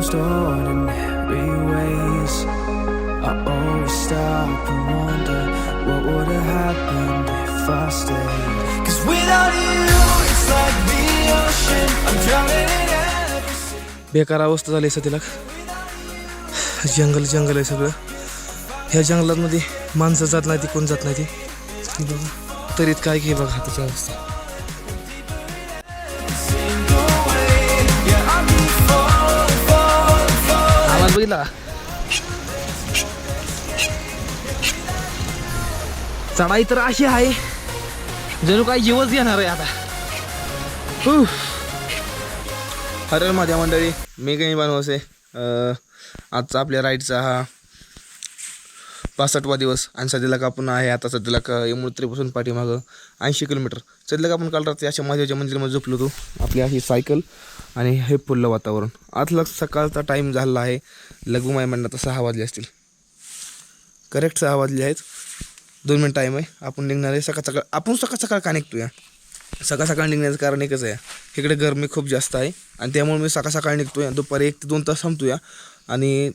most ordinary ways. I always stop and wonder what would have happened if I stayed. Cause without you, it's like the ocean. I'm drowning in every बेकार अवस्था झाली सध्याला जंगल जंगल आहे सगळं ह्या जंगलामध्ये माणसं जात नाही ती कोण जात नाही ती बघा तरीत काय घे बघा त्याची अवस्था बघितला? चढाई तर अशी आहे. जणू काही जीवच येणार आहे आता. उफ. माझ्या मंडळी मी काही बनवसे आजचा आपल्या राईडचा हा पासष्टवा दिवस आणि सध्याला का आपण आहे आता सध्याला का यमुनेत्रीपासून पाठीमागं ऐंशी किलोमीटर. सध्याला का आपण काल रात्री अशा महादेवाच्या मंजिलमध्ये झोपलो होतो. आपली ही सायकल. आणि हे फुललं वातावरण. आतला सकाळचा टाईम झाला आहे. लघुमाय म्हणणं तर सहा वाजले असतील. करेक्ट सहा वाजले आहेत. दोन मिनिट टाईम आहे. आपण निघणार आहे सकाळ सकाळ. आपण सकाळ सकाळ का निघतो या सकाळ सकाळ निघण्याचं कारण एकच आहे. इकडे गरमी खूप जास्त आहे. आणि त्यामुळे मी सकाळ सकाळ निघतो या दुपारी एक ते दोन तास थांबतो या आणि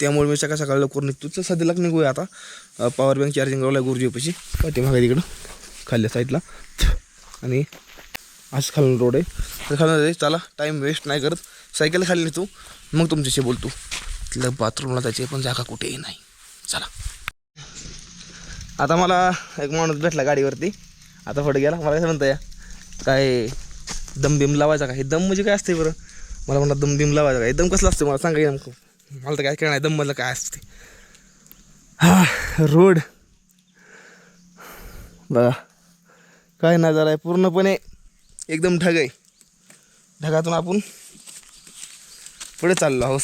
त्यामुळे मी सकाळ सकाळ लवकर निघतो तर सध्याला निघूया आता. पॉवर बँक चार्जिंग लावला गुरुजीपाशी पाठीमागे तिकडं. खाल्ल्या साईडला आणि असं खालून रोड. आहे तर खालून चला टाईम वेस्ट नाही करत. सायकल खाली नेतो मग तुमच्याशी बोलतो. तिथलं बाथरूमला जायचे पण जागा कुठेही नाही. चला. आता मला एक माणूस भेटला गाडीवरती. आता पुढे गेला. मला कसं म्हणता या काय दम बिम लावायचा का? हे दम म्हणजे काय असते बरं? मला म्हणलं दम बिम लावायचा का? हे दम कसलं असतं मला सांगा की नेमकं. मला तर काय कळणार दम मधलं काय असते हा रोड. बघा. काय नजारा आहे. पूर्णपणे एकदम ढग आहे. ढगातून आपण पुढे चाललो आहोत.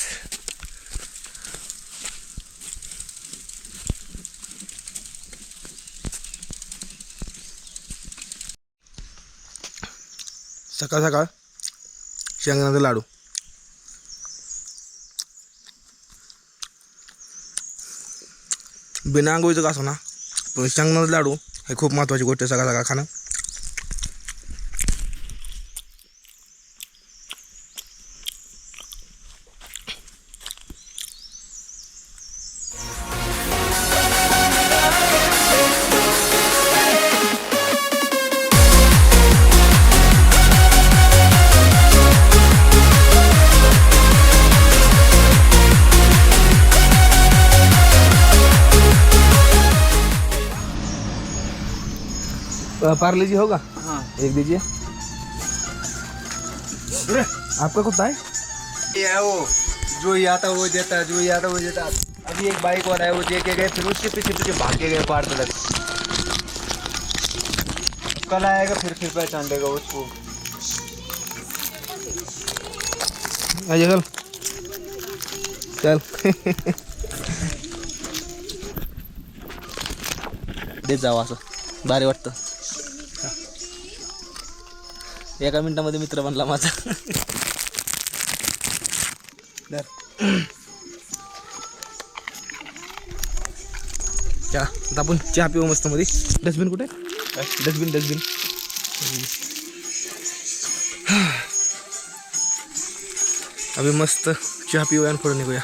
सकाळ सकाळ शेंगदाण्याचा लाडू. बिना आंघोळीचं का असो ना पण शेंगदाण्याचा लाडू हे खूप महत्त्वाची गोष्ट आहे सकाळ सकाळ खाणं. पार्ले जी होगा? हाँ। एक दीजिए। आपका कुत्ता है? ये है वो जो ये आता वो देता है जो ये आता वो देता। अभी एक बाइक वाला है वो दे के गए फिर उसके पीछे पीछे भाग के गए पार तक। कल आएगा फिर फिर पहचान लेगा उसको। आइए चल चल। दे जाओ असं भारी वाटतं एका मिनिटामध्ये मित्र बनला माझा. चहा. चला आता आपण चहा पिऊ मस्त मध्ये डस्टबिन कुठे? Dustbin dustbin. अभि मस्त चहा पिऊया आणि पुढे निघूया.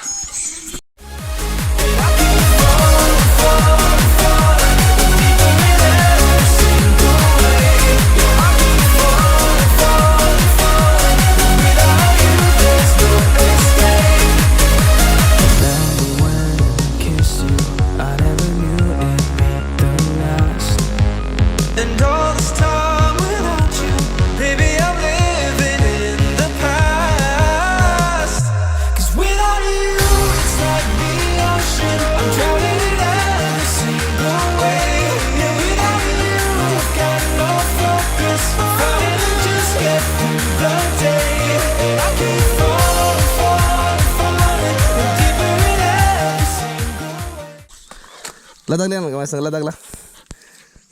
लदागला मग माझ्या संग लदागला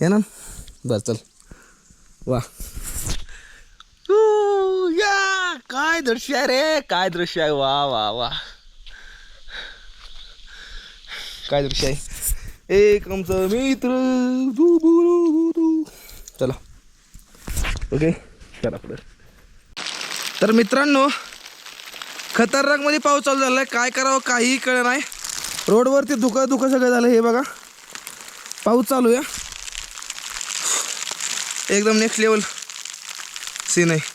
या ना. बर चल. वा. या. काय दृश्य आहे रे? काय दृश्य आहे? वा वा वा. काय दृश्य आहे? एक आमचं मित्र. दू, चला. ओके? चला पुढे. तर मित्रांनो खतरनाकमध्ये पाऊस चालू झालाय. काय करावं काहीही कळ नाही रोडवरती धुकं धुकं सगळं झालं हे बघा. पाऊस चालू या एकदम नेक्स्ट लेवल सीन आहे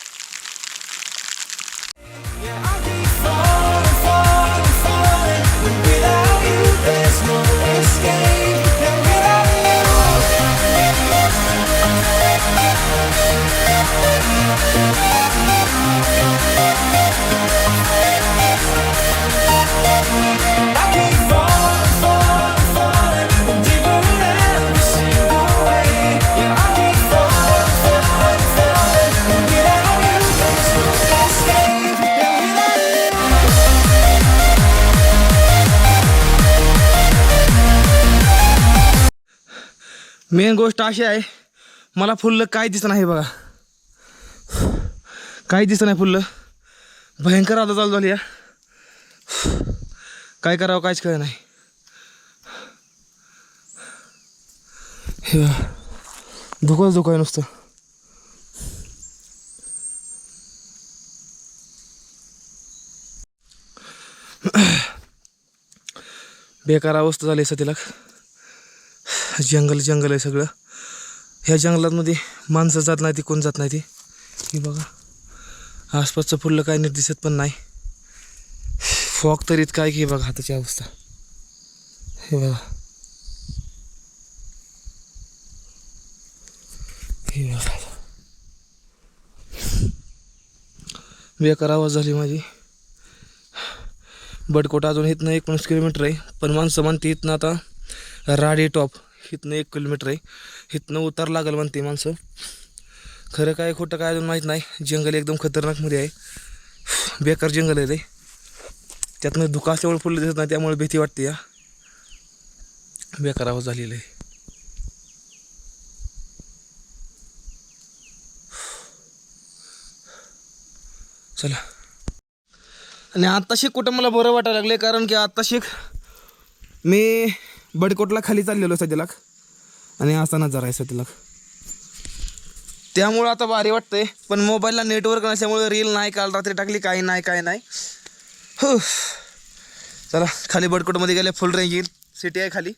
मेन गोष्ट अशी आहे मला फुल्ल काय दिसत नाही बघा. काय दिसत नाही फुल्ल. भयंकर आता चालू झाली या. काय करावं काहीच कळ नाही. हे दुख धुकंच धुकं आहे नुसतं. बेकार अवस्था झाली सतीला जंगल जंगल आहे सगळं. ह्या जंगलामध्ये माणसं जात नाही ती कोण जात नाही ती हे बघा. आसपासचं फुलं काय नीट दिसत पण नाही. फॉग तर इतका आहे की हे बघा हाताची अवस्था. हे बघा. हे बघा. बेकार आवाज झाली माझी. बडकोटा अजून इथनं एकोणीस किलोमीटर आहे पण माणसं म्हणते इथनं आता राडी टॉप. इथनं एक किलोमीटर आहे. इथनं उतार लागेल म्हणते माणसं. खरं काय खोटं काय अजून माहीत नाही. जंगल एकदम खतरनाकमध्ये आहे. बेकार जंगल आहे ते त्यातनं धुका असल्यामुळे फुलं दिसत नाही त्यामुळे भीती वाटते या. बेकार आवाज झालेला आहे. चला. आणि आत्ताशी कुठं मला बरं वाटायला लागले कारण की आत्ताशी मी बडकोटला खाली चाललेलो सध्याला आणि असा नजारा आहे सध्याला त्यामुळं आता भारी वाटतंय. पण मोबाईलला नेटवर्क नसल्यामुळे रील नाही काल रात्री टाकली काही नाही काय नाही. हो. चला खाली बडकोटमध्ये गेले फुल रेंज येईल. सिटी आहे खाली.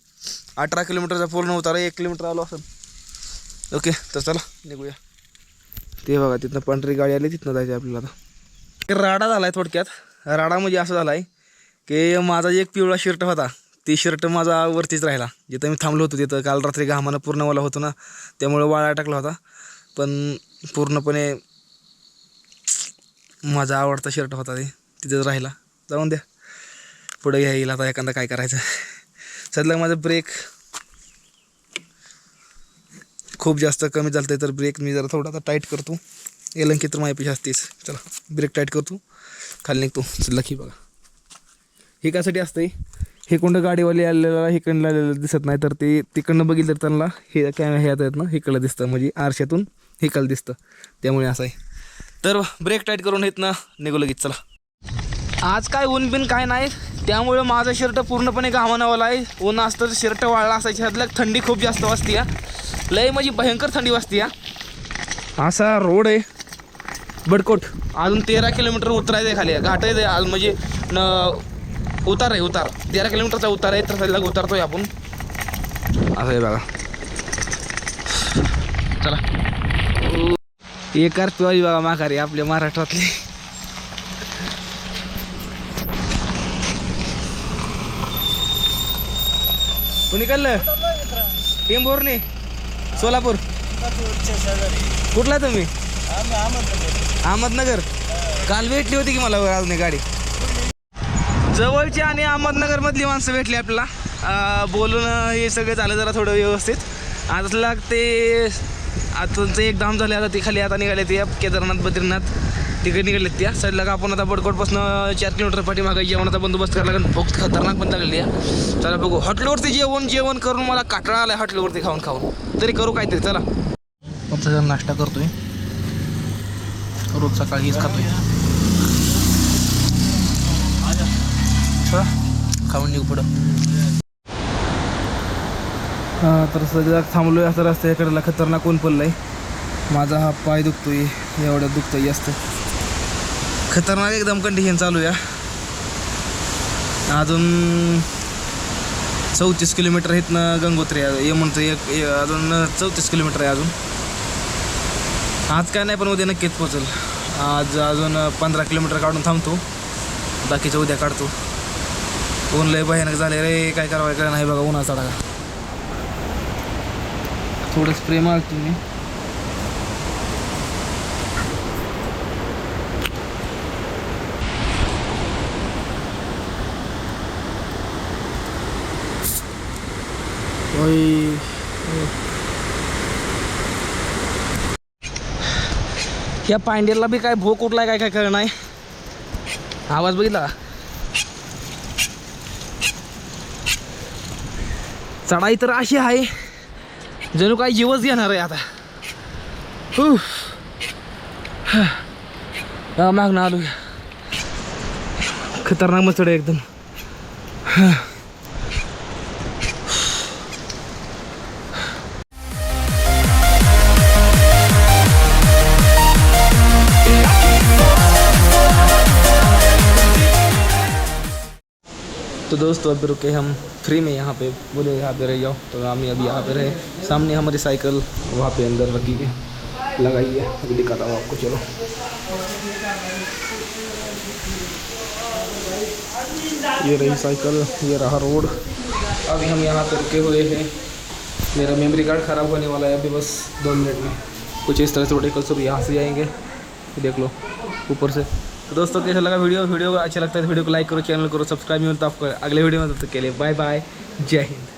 अठरा किलोमीटरचा पूर्ण उतारा एक किलोमीटर आलो असेल ओके तर चला निघूया. ते बघा तिथनं पांढरी गाडी आली तिथनं जायचं आपल्याला आता. राडा झाला आहे थोडक्यात. राडा म्हणजे असं झाला आहे की माझा एक पिवळा शर्ट होता. ती शर्ट माझा वरतीच राहिला. जिथं मी थांबलो होतो तिथं काल रात्री घामानं पूर्ण वाला होतो ना त्यामुळे वाळा टाकला होता. पण पूर्णपणे माझा आवडता शर्ट होता ते. तिथंच राहिला. जाऊन द्या. पुढे घ्या येईल. आता एखादा काय करायचं. सध्या माझं ब्रेक खूप जास्त कमी झालं तर ब्रेक मी जरा थोडा आता टाईट करतो. एलंकी तर माझ्यापेक्षा असतेच चला ब्रेक टाईट करतो. खाली निघतो. लकी बघा. हे कासाठी असतंय? हे कोणतं गाडीवाले आलेला हिकडलं आलेलं दिसत नाही तर ते तिकडनं बघितलं तर त्यांना हे कॅमेरा हे आता आहेत ना हिकडं दिसतं. म्हणजे आरशातून हिकल दिसतं. त्यामुळे असं आहे. तर ब्रेक टाईट करून येत ना निघू लगेच चला. आज काय ऊन बिन काय नाही. त्यामुळे माझा शर्ट पूर्णपणे घामानावाला आहे. ऊन असतं तर शर्ट वाळला असायची. ह्यातल्या थंडी खूप जास्त वाजते या लय म्हणजे भयंकर थंडी वाजते या असा रोड आहे. बडकोट. अजून तेरा किलोमीटर उतरायचं आहे खाली. घाट आहे म्हणजे न उतार आहे उतार. तेरा किलोमीटरचा उतार आहे तर त्याला उतारतोय आपण. असं आहे बघा. चला. एक पिवारी बघा माघारी आपल्या महाराष्ट्रातली. कोणी काढलं? टेंभोरने सोलापूर. कुठला तुम्ही? अहमदनगर. काल भेटली होती की मला अजून गाडी? जवळची आणि अहमदनगरमधली माणसं भेटली आपल्याला. बोलून हे सगळं झालं जरा थोडं व्यवस्थित. आजला ते आता तुमचं एक धाम झाले आता ती खाली आता निघाले ते केदारनाथ बद्रीनाथ. तिकडे निघालेत त्या. साईडला का आपण आता बडकोटपासून चार किलोमीटर पाठीमागे जेवणाचा बंदोबस्त करायला लागेल. भूक खतरनाक पण लागली आहे. चला बघू. हॉटेलवरती जेवण जेवण करून मला काटाळा आला हॉटेलवरती खाऊन खाऊन. तरी करू काहीतरी. चला. नाश्ता करतोय. रोज सकाळी हेच खातोय. चला खाऊन निघू पुढं. हां तर सध्या थांबलोय असं रस्त्याकडेला खतरनाक ऊन पडलंय. माझा हा पाय दुखतोय. दुखतो दुखतोय जास्त. खतरनाक एकदम कंडिशन चालू आहे. अजून चौतीस किलोमीटर इथनं गंगोत्री. आहे यमुनचं एक अजून चौतीस किलोमीटर आहे अजून. आज काय नाही पण उद्या नक्कीच पोचल आज अजून पंधरा किलोमीटर काढून थांबतो. बाकीचं उद्या काढतो. ऊन लय भयानक झाले रे. काय करावं काय नाही बघा उन्हाचा डागा थोडं स्प्रे मारतो मी. या ह्या पांडेरला बी काय भोक उठलाय काय काय कळ नाही आवाज बघितला चढाई तर अशी आहे. जणू काय जीवच घेणार आहे आता. मागणं आलो खतरनाक मचड आहे एकदम. तो दोस्तों अभी रुके हम. फ्री में यहाँ पे, बोले यहाँ पे रह जाओ। तो हम अभी यहाँ पे रहे। सामने हमारी साइकिल वहाँ पे अंदर रखी है लगाई है। अभी दिखाता हूँ आपको, चलो। ये रही साइकिल, ये रहा रोड। अभी हम यहाँ पे रुके हुए हैं। मेरा मेमोरी कार्ड ख़राब होने वाला है अभी बस दो मिनट में। कुछ इस तरह से वर्टिकल सब यहाँ से जाएँगे। देख लो, ऊपर से। तो दोस्तों कैसा लगा वीडियो? वीडियो अच्छा लगता है वीडियो को लाइक करो चैनल करो सब्सक्राइब नहीं होता आपको अगले वीडियो में तब तक के लिए बाय बाय जय हिंद.